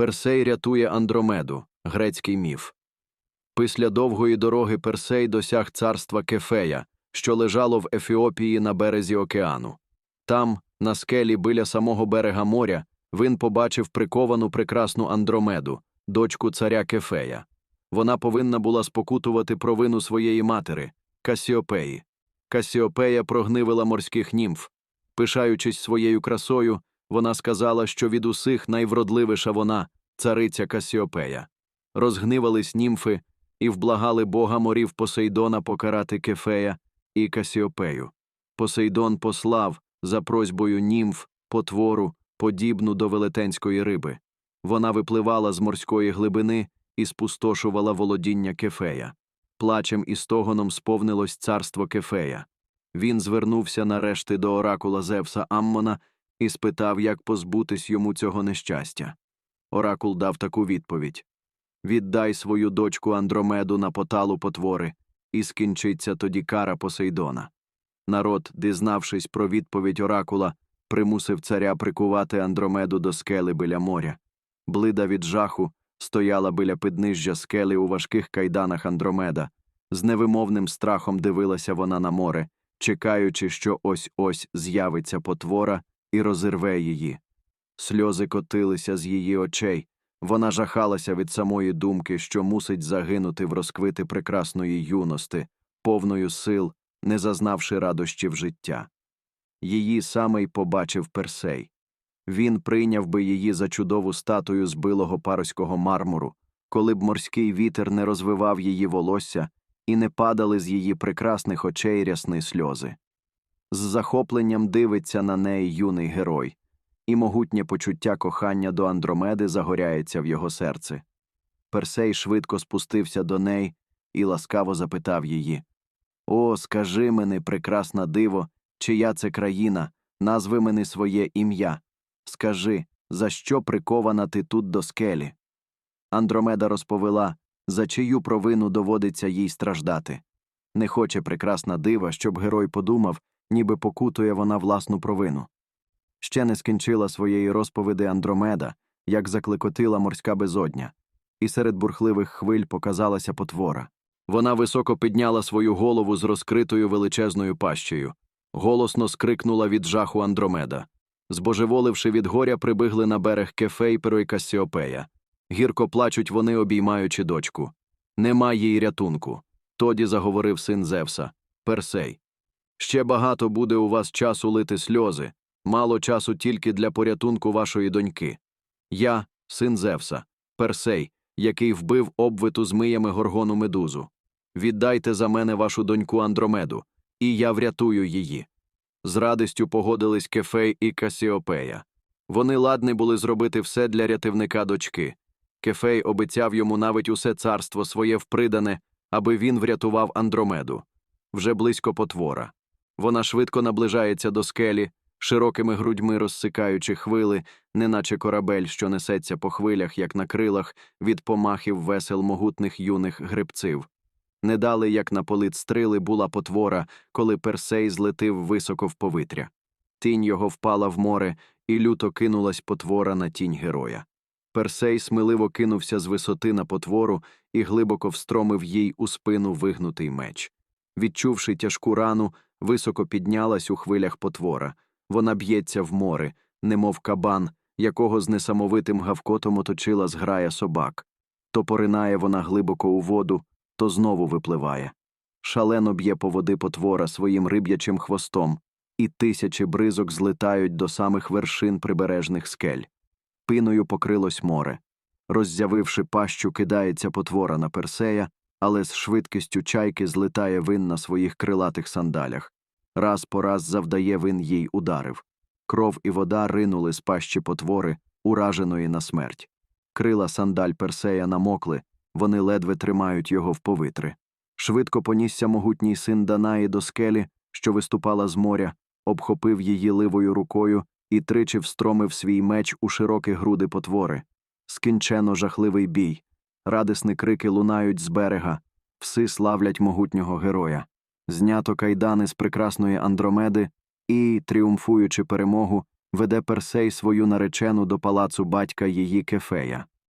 Персей рятує Андромеду, грецький міф. Після довгої дороги Персей досяг царства Кефея, що лежало в Ефіопії на березі океану. Там, на скелі біля самого берега моря, він побачив приковану прекрасну Андромеду, дочку царя Кефея. Вона повинна була спокутувати провину своєї матери, Касіопеї. Касіопея прогнивила морських німф. Пишаючись своєю красою, вона сказала, що від усіх найвродливіша вона, цариця Касіопея. Розгнивались німфи і вблагали бога морів Посейдона покарати Кефея і Касіопею. Посейдон послав за просьбою німф потвору, подібну до велетенської риби. Вона випливала з морської глибини і спустошувала володіння Кефея. Плачем і стогоном сповнилось царство Кефея. Він звернувся нарешті до оракула Зевса Аммона і спитав, як позбутись йому цього нещастя. Оракул дав таку відповідь Віддай свою дочку Андромеду на поталу потвори, і скінчиться тоді кара Посейдона. Народ, дізнавшись про відповідь оракула, примусив царя прикувати Андромеду до скели біля моря. Блида від жаху стояла біля піднижжя скелі у важких кайданах Андромеда. З невимовним страхом дивилася вона на море, чекаючи, що ось ось з'явиться потвора і розірве її. Сльози котилися з її очей. Вона жахалася від самої думки, що мусить загинути в розквити прекрасної юності, повною сил, не зазнавши радощів життя. Її саме й побачив Персей. Він прийняв би її за чудову статую з билого пароського мармуру, коли б морський вітер не розвивав її волосся і не падали з її прекрасних очей рясни сльози. З захопленням дивиться на неї юний герой, і могутнє почуття кохання до Андромеди загоряється в його серці. Персей швидко спустився до неї і ласкаво запитав її О, скажи мені, прекрасна диво, чия це країна, назви мені своє ім'я. Скажи, за що прикована ти тут до скелі? Андромеда розповіла, за чию провину доводиться їй страждати. Не хоче прекрасна дива, щоб герой подумав, ніби покутує вона власну провину. Ще не скінчила своєї розповіди Андромеда, як заклекотила морська безодня, і серед бурхливих хвиль показалася потвора. Вона високо підняла свою голову з розкритою величезною пащею, голосно скрикнула від жаху Андромеда. Збожеволивши від горя, прибигли на берег Кефейперо і Кассіопея. Гірко плачуть вони, обіймаючи дочку. Нема їй рятунку. Тоді заговорив син Зевса Персей. Ще багато буде у вас часу лити сльози, мало часу тільки для порятунку вашої доньки. Я, син Зевса, Персей, який вбив обвиту змиями горгону медузу. Віддайте за мене вашу доньку Андромеду, і я врятую її. З радістю погодились Кефей і Касіопея. Вони ладні були зробити все для рятівника дочки. Кефей обіцяв йому навіть усе царство своє впридане, аби він врятував Андромеду. Вже близько потвора. Вона швидко наближається до скелі, широкими грудьми розсикаючи хвили, неначе корабель, що несеться по хвилях, як на крилах, від помахів весел могутних юних грибців. Недали, як на полит стрили, була потвора, коли Персей злетив високо в повітря. Тінь його впала в море, і люто кинулась потвора на тінь героя. Персей сміливо кинувся з висоти на потвору і глибоко встромив їй у спину вигнутий меч. Відчувши тяжку рану, високо піднялась у хвилях потвора. Вона б'ється в море, немов кабан, якого з несамовитим гавкотом оточила зграя собак. То поринає вона глибоко у воду, то знову випливає. Шалено б'є по води потвора своїм риб'ячим хвостом, і тисячі бризок злетають до самих вершин прибережних скель. Пиною покрилось море. Роззявивши пащу, кидається потвора на персея, але з швидкістю чайки злетає вин на своїх крилатих сандалях. Раз по раз завдає вин їй ударив. Кров і вода ринули з пащі потвори, ураженої на смерть. Крила сандаль персея намокли, вони ледве тримають його в повитри. Швидко понісся могутній син Данаї до скелі, що виступала з моря, обхопив її ливою рукою і тричі встромив свій меч у широкі груди потвори. Скінчено жахливий бій. Радісні крики лунають з берега, пси славлять могутнього героя. Знято кайдани з прекрасної Андромеди і, тріумфуючи перемогу, веде Персей свою наречену до палацу батька її Кефея.